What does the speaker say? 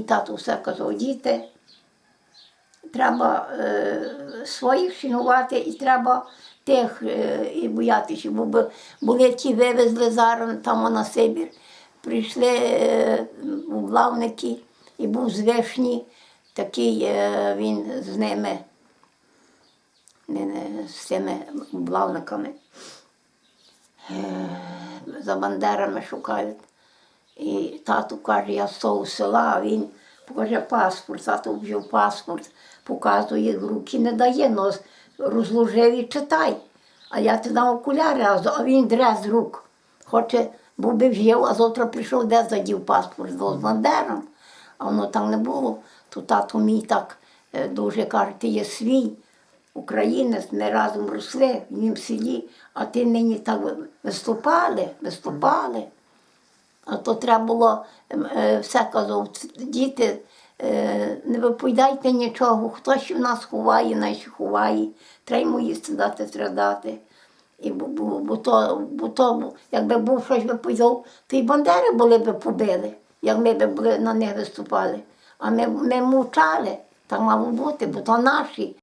мій тато все казав, діти, треба е, своїх шанувати і треба тих е, і боятися, бо були ті вивезли зараз там на Сибір. Прийшли е, главники і був з Вишні, такий е, він з ними, не, не, з цими главниками. Е, за бандерами шукають. І тато каже, я з того села, а він покаже паспорт, тато взяв паспорт, показує, руки не дає, нос розложив і читай. А я ти дав окуляри, а він дре з рук. Хоче, був би взяв, а завтра прийшов, де задів паспорт, з бандером. А воно там не було. То тато мій так е, дуже каже, ти є свій. Українець, ми разом росли в нім селі, а ти нині так виступали, виступали. А то треба було ем, е, все казав, діти, е, не виповідайте нічого, хтось в нас ховає, наші ховає, треба йому їсти дати, треба дати. І бо, бо, бо, то, бо то, якби був щось виповідав, то і бандери були б побили, як ми б були на них виступали. А ми, ми мовчали, так мало бути, бо то наші.